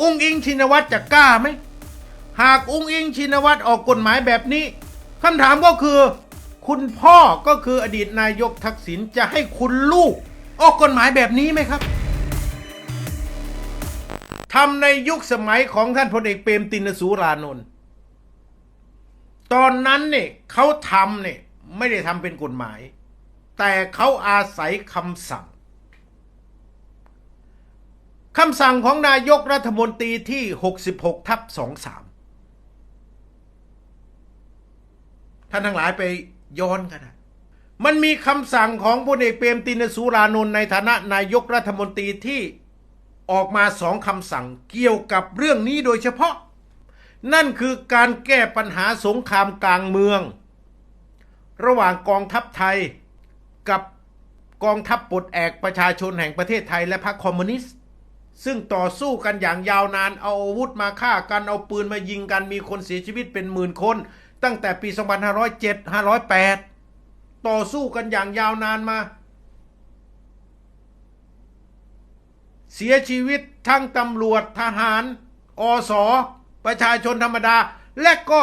อุ้งอิงชินวัตรจะกล้าไหม หากอุ้งอิงชินวัตรออกกฎหมายแบบนี้คำถามก็คือ คุณพ่อก็คืออดีตนายกทักษิณจะให้คุณลูก ออกกฎหมายแบบนี้ไหมครับทำในยุคสมัยของท่านพลเอกเปรมตินสูรานนท์ตอนนั้นเนี่ยเขาทำเนี่ยไม่ได้ทำเป็นกฎหมาย แต่เขาอาศัยคำสั่ง คำสั่งของนายกรัฐมนตรีที่ 66 ทับ 23 ท่านทั้งหลายไปย้อนกันนะมันมีคำสั่งของพลเอกเปรมตินสูรานนท์ในฐานะนายกรัฐมนตรีที่ออกมาสองคำสั่งเกี่ยวกับเรื่องนี้โดยเฉพาะ นั่นคือการแก้ปัญหาสงครามกลางเมือง ระหว่างกองทัพไทยกับกองทัพปลดแอกประชาชนแห่งประเทศไทยและพรรคคอมมิวนิสต์ ซึ่งต่อสู้กันอย่างยาวนานเอาอาวุธมาฆ่ากันเอาปืนมายิงกันมีคนเสียชีวิตเป็นหมื่นคน ตั้งแต่ปี 2507 508 ต่อสู้กันอย่างยาวนานมา เสียชีวิตทั้งตำรวจทหารอสอประชาชนธรรมดา และก็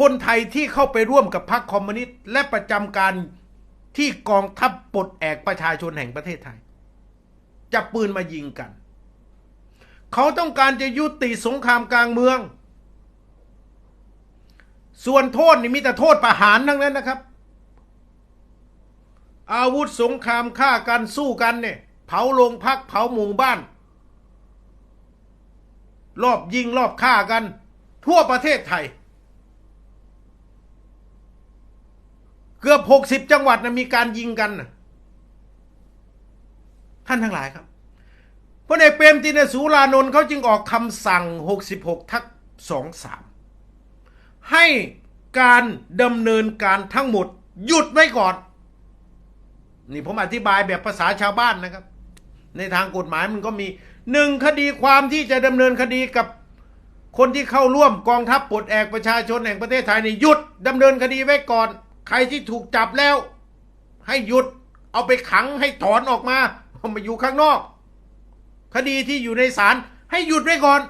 คนไทยที่เข้าไปร่วมกับพรรคคอมมิวนิสต์และประจำการที่กองทัพปลดแอกประชาชนแห่งประเทศไทยจับปืนมายิงกัน เขาต้องการจะยุติสงครามกลางเมือง ส่วนโทษนี่มีแต่โทษประหารทั้งนั้นนะครับ อาวุธสงครามฆ่ากันสู้กันเนี่ย เผาโรงพักเผาหมู่บ้าน รอบยิงรอบฆ่ากัน ทั่วประเทศไทย เกือบหกสิบจังหวัดนะมีการยิงกันนะท่านทั้งหลายครับ ลเอกเปรมตินสูรานนท์เขาจึงออกคำสั่ง 66 ทัก23 ให้การดำเนินการทั้งหมด หยุดไว้ก่อน นี่ผมอธิบายแบบภาษาชาวบ้านนะครับ ในทางกฎหมายมันก็มีหนึ่งคดีความที่จะดำเนินคดีกับคนที่เข้าร่วมกองทัพปลดแอกประชาชนแห่งประเทศไทยนี่หยุดดำเนินคดีไว้ก่อน ใครที่ถูกจับแล้ว ให้หยุดเอาไปขังให้ถอนออกมาเอามาอยู่ข้างนอก คดีที่อยู่ในศาลให้หยุดไว้ก่อน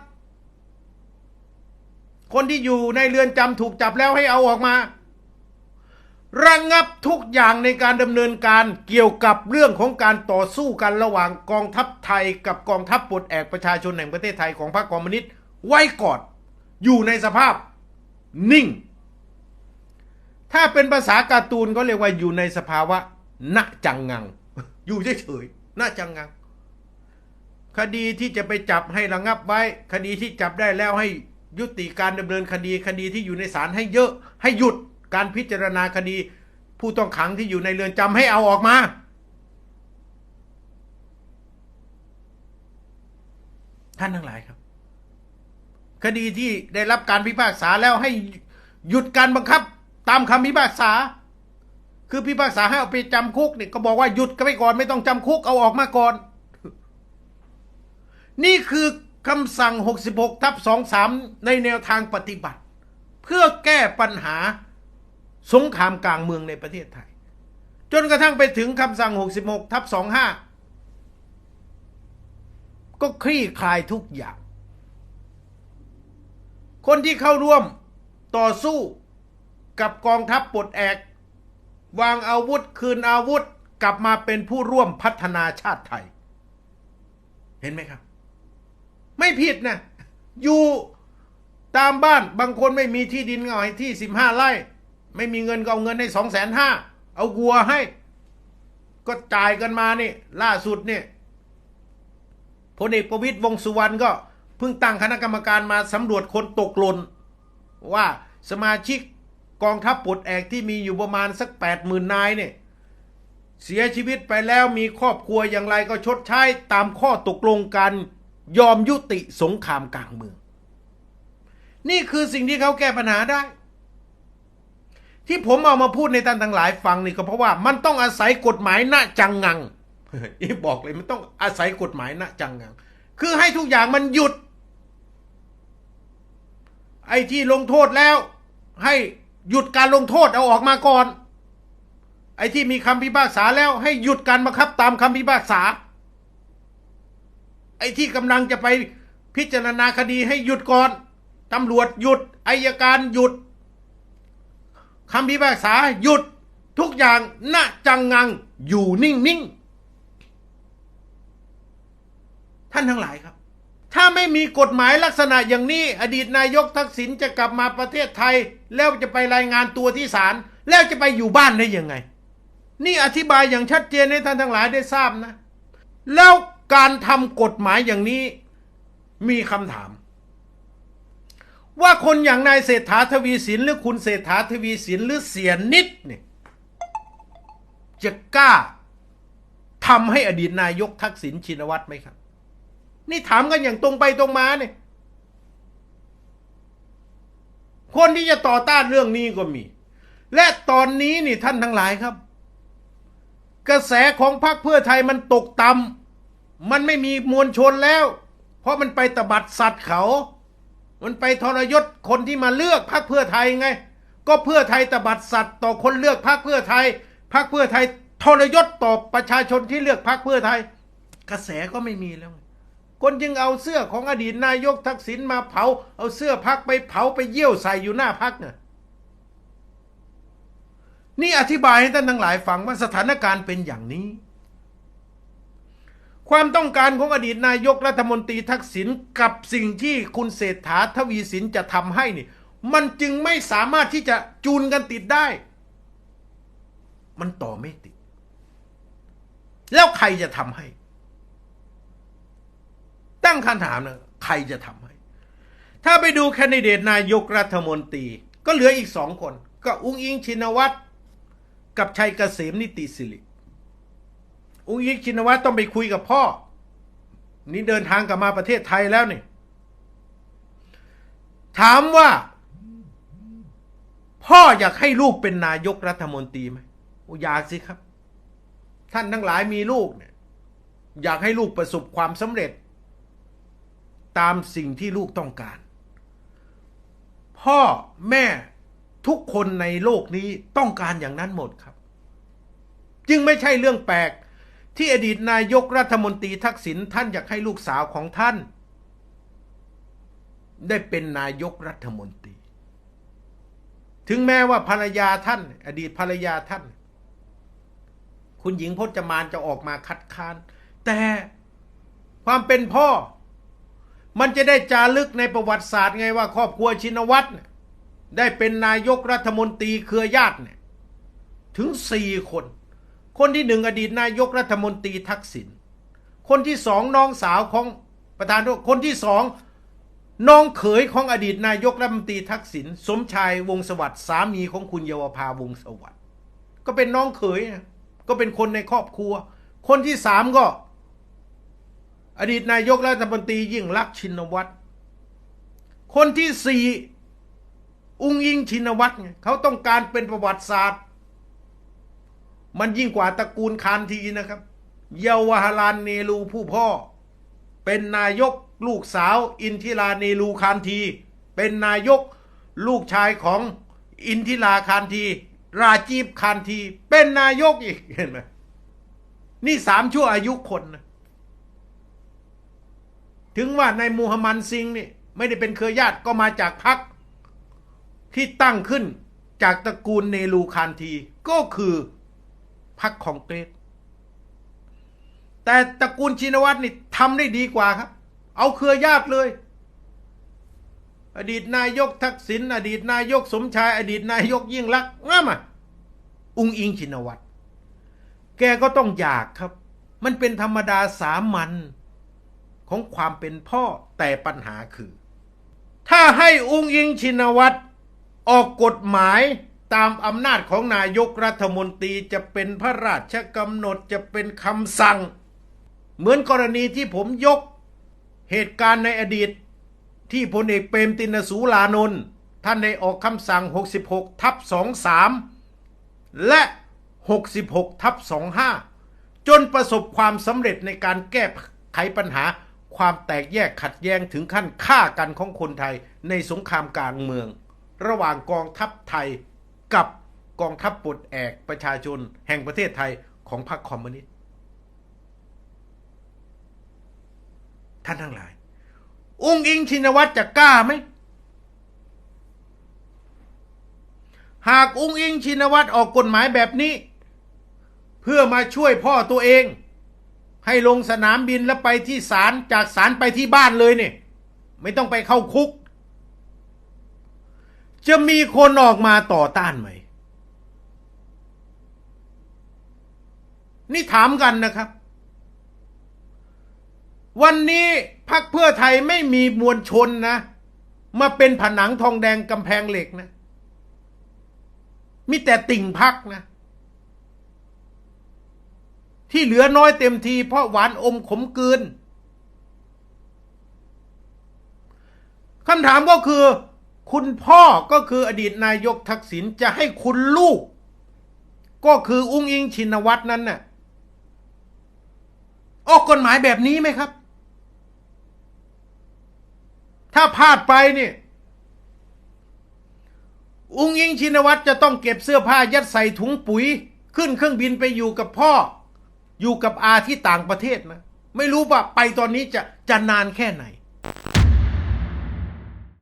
คนที่อยู่ในเรือนจำถูกจับแล้วให้เอาออกมาระงงับทุกอย่างในการดำเนินการเกี่ยวกับเรื่องของการต่อสู้กันระหว่างกองทัพไทยกับกองทัพปลดแอกประชาชนแห่งประเทศไทยของพรรคคอมมิวนิสต์ไว้ก่อนอยู่ในสภาพนิ่ง ถ้าเป็นภาษาการ์ตูนก็เรียกว่าอยู่ในสภาวะณจังงัง อยู่เฉยๆณจังงัง คดีที่จะไปจับให้ระงับไว้ คดีที่จับได้แล้วให้ยุติการดำเนินคดีคดีที่อยู่ในศาลให้เยอะ ให้หยุดการพิจารณาคดี ผู้ต้องขังที่อยู่ในเรือนจำให้เอาออกมา ท่านทั้งหลายครับ คดีที่ได้รับการพิพากษาแล้วให้หยุดการบังคับ ตามคำพิพากษา คือพิพากษาให้เอาไปจำคุกเนี่ยก็บอกว่าหยุดกันไปก่อนไม่ต้องจำคุกเอาออกมาก่อน นี่คือคำสั่ง 66 ทับ 23 ในแนวทางปฏิบัติ เพื่อแก้ปัญหาสงครามกลางเมืองในประเทศไทย จนกระทั่งไปถึงคำสั่ง 66 ทับ 25 ก็คลี่คลายทุกอย่าง คนที่เข้าร่วมต่อสู้กับกองทัพปลดแอก วางอาวุธคืนอาวุธกลับมาเป็นผู้ร่วมพัฒนาชาติไทย เห็นไหมครับ ไม่ผิดนะอยู่ตามบ้านบางคนไม่มีที่ดินก็เอาให้ที่สิบห้าไร่ ไม่มีเงินก็เอาเงินให้สองแสนห้าเอาวัวให้ ก็จ่ายกันมานี่ ล่าสุดเนี่ยพลเอกประวิตยวงสุวรรณก็เพิ่งตั้งคณะกรรมการมาสำรวจคนตกหล่นว่าสมาชิกกองทัพปลดแอกที่มีอยู่ประมาณสักแปดหมื่นนายเนี่ยเสียชีวิตไปแล้วมีครอบครัวอย่างไรก็ชดใช้ตามข้อตกลงกัน ยอมยุติสงครามกลางเมือง นี่คือสิ่งที่เขาแก้ปัญหาได้ ที่ผมเอามาพูดในท่านทั้งหลายฟังนี่ก็เพราะว่ามันต้องอาศัยกฎหมายณจังงังอีบอกเลยมันต้องอาศัยกฎหมายณจังงัง คือให้ทุกอย่างมันหยุด ไอ้ที่ลงโทษแล้ว ให้หยุดการลงโทษเอาออกมาก่อน ไอ้ที่มีคำพิพากษาแล้วให้หยุดการบังคับตามคำพิพากษา อ้ที่กำลังจะไปพิจารณาคดีให้หยุดก่อนตำรวจหยุดอายการหยุดคำพิพากษาหยุดทุกอย่างณจังงังอยู่นิ่งๆท่านทั้งหลายครับ ถ้าไม่มีกฎหมายลักษณะอย่างนี้ อดีตนายกทักษิณจะกลับมาประเทศไทย แล้วจะไปรายงานตัวที่ศาลแล้วจะไปอยู่บ้านได้ยังไง นี่อธิบายอย่างชัดเจนให้ท่านทั้งหลายได้ทราบนะ แล้ว การทำกฎหมายอย่างนี้มีคำถาม ว่าคนอย่างนายเศรษฐาทวีสินหรือคุณเศรษฐาทวีสินหรือเสียนิดเนี่ยจะกล้าทำให้อดีตนายกทักษิณชินวัตรไหมครับ นี่ถามกันอย่างตรงไปตรงมาเนี่ยคนที่จะต่อต้านเรื่องนี้ก็มี และตอนนี้นี่ท่านทั้งหลายครับ กระแสของพรรคเพื่อไทยมันตกต่ำ มันไม่มีมวลชนแล้ว เพราะมันไปตบัดสัตว์เขา มันไปทรยศคนที่มาเลือกพรรคเพื่อไทยไง ก็เพื่อไทยตบัดสัตว์ต่อคนเลือกพรรคเพื่อไทยพรรคเพื่อไทยทรยศต่อประชาชนที่เลือกพรรคเพื่อไทย กระแสก็ไม่มีแล้ว คนจึงเอาเสื้อของอดีตนายกทักษิณมาเผา เอาเสื้อพักไปเผาไปเยี่ยวใส่อยู่หน้าพักเนี่ยนี่อธิบายให้ท่านทั้งหลายฟังว่าสถานการณ์เป็นอย่างนี้ ความต้องการของอดีตนายกรัฐมนตรีทักษิณกับสิ่งที่คุณเศรษฐาทวีสินจะทำให้นี่ มันจึงไม่สามารถที่จะจูนกันติดได้ มันต่อไม่ติด แล้วใครจะทำให้ ตั้งคำถามนะใครจะทำให้ ถ้าไปดูแคนดิเดตนายกรัฐมนตรี ก็เหลืออีกสองคน ก็อุ้งอิงชินวัตรกับชัยเกษมนิติสิริ อุ้งอิงชินวัตรต้องไปคุยกับพ่อ นี่เดินทางกลับมาประเทศไทยแล้วนี่ ถามว่า พ่ออยากให้ลูกเป็นนายกรัฐมนตรีไหมอยากสิครับ ท่านทั้งหลายมีลูกเนี่ย อยากให้ลูกประสบความสำเร็จ ตามสิ่งที่ลูกต้องการ พ่อแม่ทุกคนในโลกนี้ต้องการอย่างนั้นหมดครับ จึงไม่ใช่เรื่องแปลก ที่อดีตนายกรัฐมนตรีทักษิณท่านอยากให้ลูกสาวของท่าน ได้เป็นนายกรัฐมนตรี ถึงแม้ว่าภรรยาท่าน อดีตภรรยาท่าน คุณหญิงพจมานจะออกมาคัดค้าน แต่ความเป็นพ่อ มันจะได้จารึกในประวัติศาสตร์ไงว่า ครอบครัวชินวัตรได้เป็นนายกรัฐมนตรีเครือญาติเนี่ยถึงสี่คน คนที่หนึ่งอดีตนายกรัฐมนตรีทักษิณคนที่สองน้องสาวของประธานคนที่สองน้องเขยของอดีตนายกรัฐมนตรีทักษิณสมชายวงศสวัสดิ์สามีของคุณเยาวภาวงศสวัสดิ์ก็เป็นน้องเขยก็เป็นคนในครอบครัว คนที่สามก็ อดีตนายกรัฐมนตรียิ่งลักษณ์ชินวัตรคนที่สี่ อุ้งอิงชินวัตรไงเขาต้องการเป็นประวัติศาสตร์ มันยิ่งกว่าตระกูลคานทีนะครับ เยาวหรานเนรูผู้พ่อ เป็นนายกลูกสาวอินทิราเนรูคานที เป็นนายกลูกชายของอินทิราคานที ราจีบคานที เป็นนายกอีกเห็นไหมนี่สามชั่วอายุคนนะถึงว่าในมูฮัมหมัดซิงนี่ไม่ได้เป็นเครือญาติก็มาจากพรรคที่ตั้งขึ้นจากตระกูลเนรูคานทีก็คือ พรรคของเกรสแต่ตระกูลชินวัตรนี่ทำได้ดีกว่าครับ เอาเครือญาติเลย อดีตนายกทักษิณอดีตนายกสมชาย อดีตนายกยิ่งลักษณ์ง่ามาอุงอิงชินวัตรแกก็ต้องอยากครับ มันเป็นธรรมดาสามัญของความเป็นพ่อแต่ปัญหาคือ ถ้าให้อุ้งอิงชินวัตรออกกฎหมาย ตามอำนาจของนายกรัฐมนตรีจะเป็นพระราชกำหนดจะเป็นคำสั่ง เหมือนกรณีที่ผมยก เหตุการณ์ในอดีต ที่พลเอกเปรมตินสูลานนท์ท่านได้ออกคำสั่ง 66 ทับ 23 และ 66 ทับ 25 จนประสบความสำเร็จในการแก้ไขปัญหาความแตกแยกขัดแย้งถึงขั้นฆ่ากันของคนไทยในสงครามกลางเมือง ระหว่างกองทัพไทย กับกองทัพปลดแอกประชาชนแห่งประเทศไทยของพรรคคอมมิวนิสต์ท่านทั้งหลายอุ้งอิงชินวัตรจะกล้าไหม หากอุ้งอิงชินวัตรออกกฎหมายแบบนี้ เพื่อมาช่วยพ่อตัวเอง ให้ลงสนามบินแล้วไปที่ศาลจากศาลไปที่บ้านเลยเนี่ย ไม่ต้องไปเข้าคุก จะมีคนออกมาต่อต้านไหม นี่ถามกันนะครับ วันนี้พักเพื่อไทยไม่มีมวลชนนะ มาเป็นผนังทองแดงกำแพงเหล็กนะ มีแต่ติ่งพักนะ ที่เหลือน้อยเต็มทีเพราะหวานอมขมกืนคำถามก็คือ คุณพ่อก็คืออดีตนายกทักษิณจะให้คุณลูก ก็คืออุ้งอิงชินวัตรนั้นน่ะออกกฎหมายแบบนี้ไหมครับ ถ้าพลาดไปเนี่ยอุ้งอิงชินวัตรจะต้องเก็บเสื้อผ้ายัดใส่ถุงปุ๋ย ขึ้นเครื่องบินไปอยู่กับพ่อ อยู่กับอาที่ต่างประเทศนะ ไม่รู้ว่าไปตอนนี้จะจะนานแค่ไหน